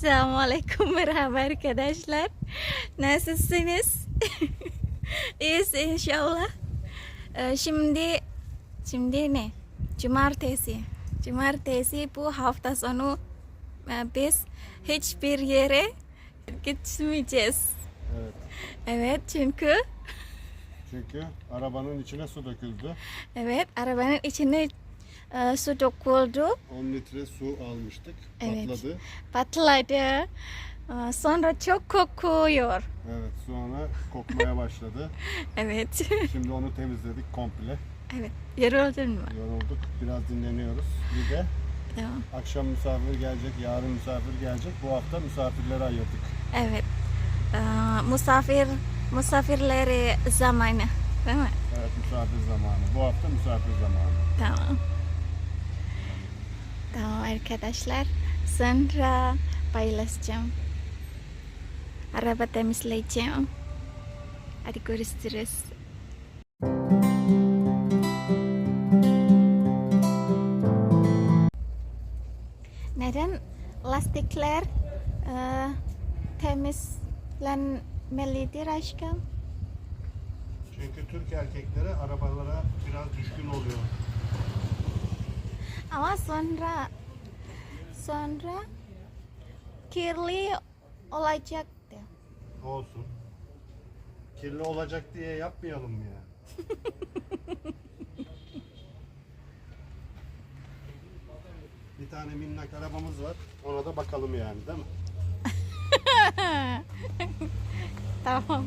Selamünaleyküm merhaba arkadaşlar. Nasılsınız? İyiyiz inşallah. Ee, Şimdi şimdi ne? Cumartesi. Cumartesi bu hafta sonu e, biz hiçbir yere gitmeyeceğiz. Evet. Evet çünkü Çünkü arabanın içine su döküldü. evet arabanın içine e, su döküldü. 10 litre su almıştık. Evet. Patladı. Patladı. Ee, Sonra çok kokuyor. Evet. Sonra kokmaya başladı. Evet. Şimdi onu temizledik komple. evet. Yoruldun mu? Yorulduk. Biraz dinleniyoruz. Bir de Tamam. akşam misafir gelecek, yarın misafir gelecek. Bu hafta misafirlere ayırdık. Evet. Ee, misafir misafirleri zamanı. Değil mi? Evet misafir zamanı. Bu hafta misafir zamanı. Tamam. Tamam arkadaşlar. Sonra paylaşacağım. Araba temizleyeceğim. Hadi görüşürüz. Neden lastikler e, temizlenmelidir aşkım? Çünkü Türk erkekleri arabalara biraz düşkün oluyor. Ama sonra sonra kirli olacaktı. Olsun. Kirli olacak diye yapmayalım ya? Bir tane minnak arabamız var. Ona da bakalım yani değil mi? Tamam.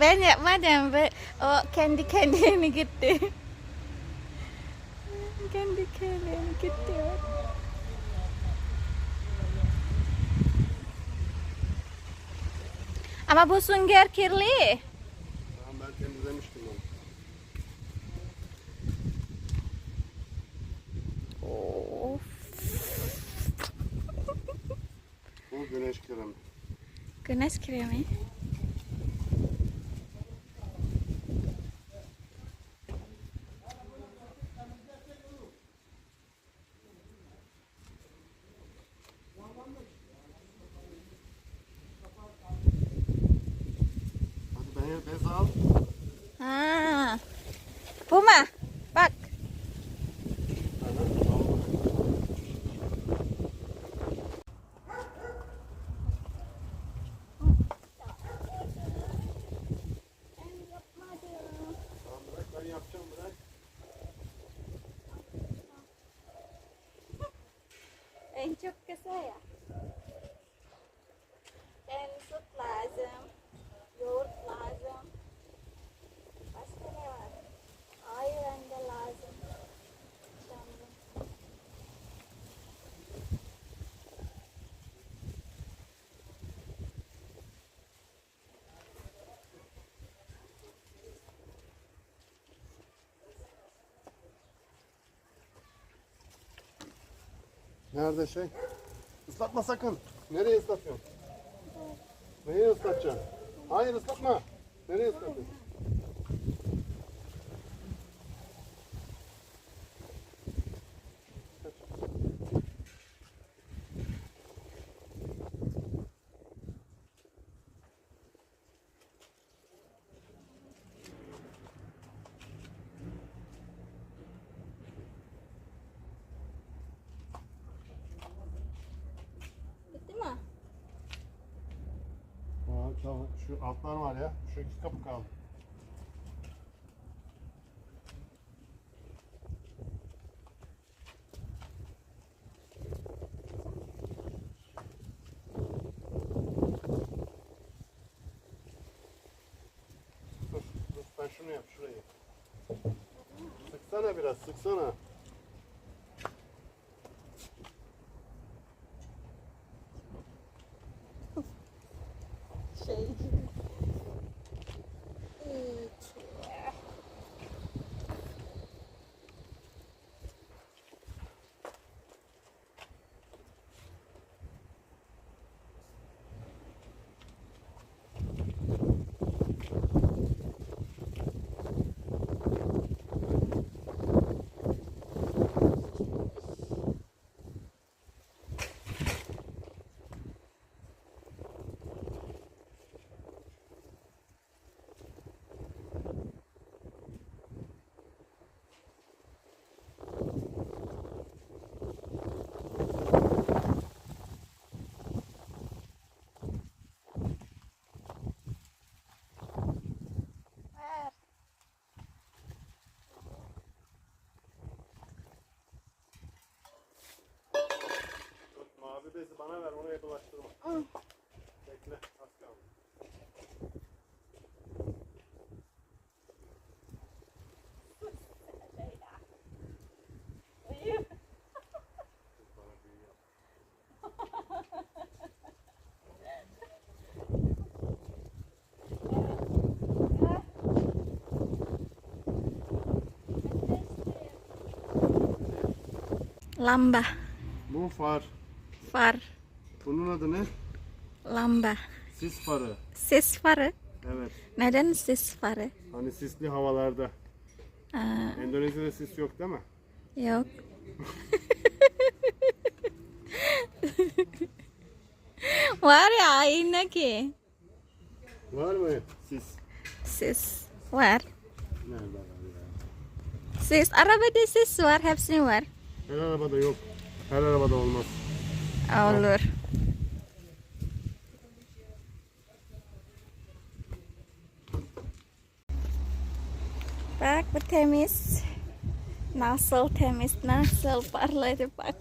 Ben yapmadım ve o kendi kendine gitti. kendi kendine gitti. Ama bu sünger kirli. Tamam ben temizlemiştim onu. Of. Bu güneş kremi. Güneş kremi. Hadi ben bez al. Ha. Puma. Bak. Hadi, al. Tamam bırak ben yapacağım bırak. En çok kısa ya. En süt lazım. Yoğurt lazım. Başka ne var? Ayran da lazım. Tamam. Nerede şey? Islatma sakın. Nereye ıslatıyorsun? Nereye ıslatacaksın? Hayır ıslatma. Nereye ıslatıyorsun? Bitti mi? Aa, tamam. Şu altlar var ya. Şu iki kapı kaldı. Dur, dur sen şunu yap şurayı. Sıksana biraz, sıksana. Bana ver oraya bulaştırma. Hı. Bekle az kaldı. Lamba. Bu far. Far. Bunun adı ne? Lamba. Sis farı. Sis farı. Evet. Neden sis farı? Hani sisli havalarda. Aa, Endonezya'da sis yok değil mi? yok. Var ya yine ki. Var mı sis? Sis var. Nerede var ya? Sis arabada sis var. Hepsini var. Her arabada yok. Her arabada olmaz. Olur. Bak bu temiz. Nasıl temiz, nasıl parladı bak.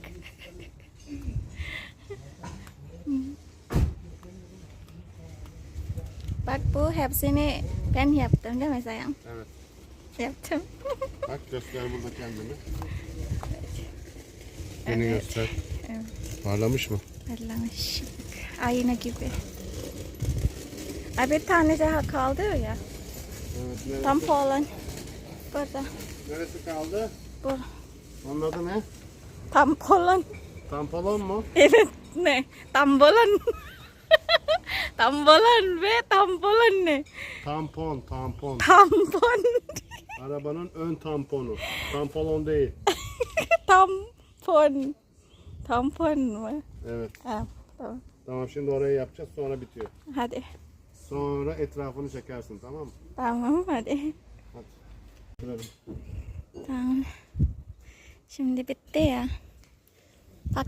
bak bu hepsini ben yaptım değil mi sayang? Evet. Yaptım. Bak göster burada kendini. Beni göster. Evet. Parlamış mı? Parlamış. Ayna gibi. Ay bir tane daha kaldı ya. Evet. Neresi, Tam falan. Burada. neresi kaldı? Bu. Onun adı ne? Tam falan. Tampolon mu? Evet ne? Tambolan. tambolan ve tambolan ne? Tampon, tampon. Tampon. Arabanın ön tamponu. Tampolon değil. Tampon. Tampon mu? Evet. Ha, tamam. Tamam şimdi orayı yapacağız sonra bitiyor. Hadi. Sonra etrafını çekersin tamam mı? Tamam hadi. Hadi. Sürelim. Tamam. Şimdi bitti ya. Bak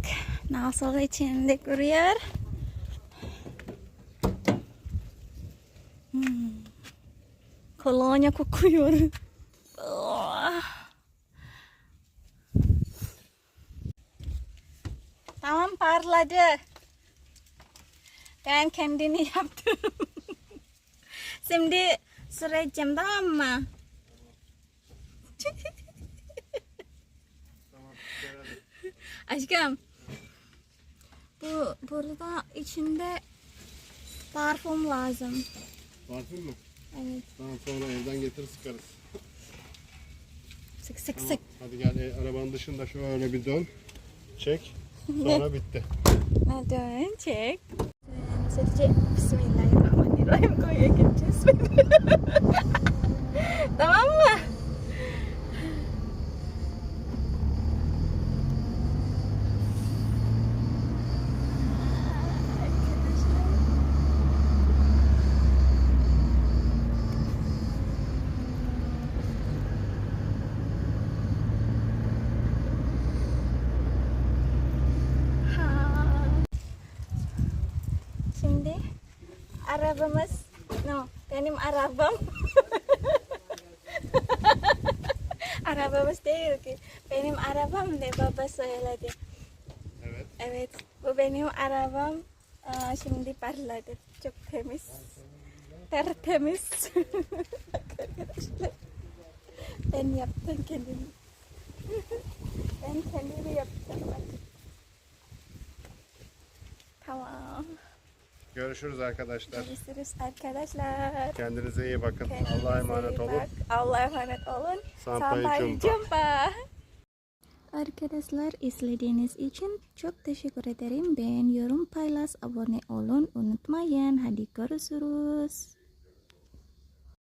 nasıl içinde duruyor. Hmm. Kolonya kokuyor. Tamam parladı. Ben kendini yaptım. Şimdi süreceğim tamam mı? Tamam. Aşkım. Bu burada içinde parfüm lazım. Parfüm mü? Evet. Tamam sonra evden getir sıkarız. Sık sık Tamam. sık. Hadi gel e, arabanın dışında şöyle bir dön. Çek. Sonra bitti. Ne dönecek? Sadece Bismillahirrahmanirrahim koya gideceğiz. tamam mı? Ha. Şimdi arabamız no benim arabam. Arabamız değil ki benim arabam ne baba söyledi. Evet. evet bu benim arabam. Aa, şimdi parladı çok temiz. Tertemiz. Arkadaşlar, ben yaptım kendimi. Ben kendimi yaptım. Tamam Görüşürüz arkadaşlar. Görüşürüz arkadaşlar. Kendinize iyi bakın. Allah'a emanet olun. Allah'a emanet olun. Sampai Sampai jumpa. jumpa. Arkadaşlar izlediğiniz için çok teşekkür ederim. Beğen, yorum, paylaş, abone olun unutmayın. Hadi görüşürüz.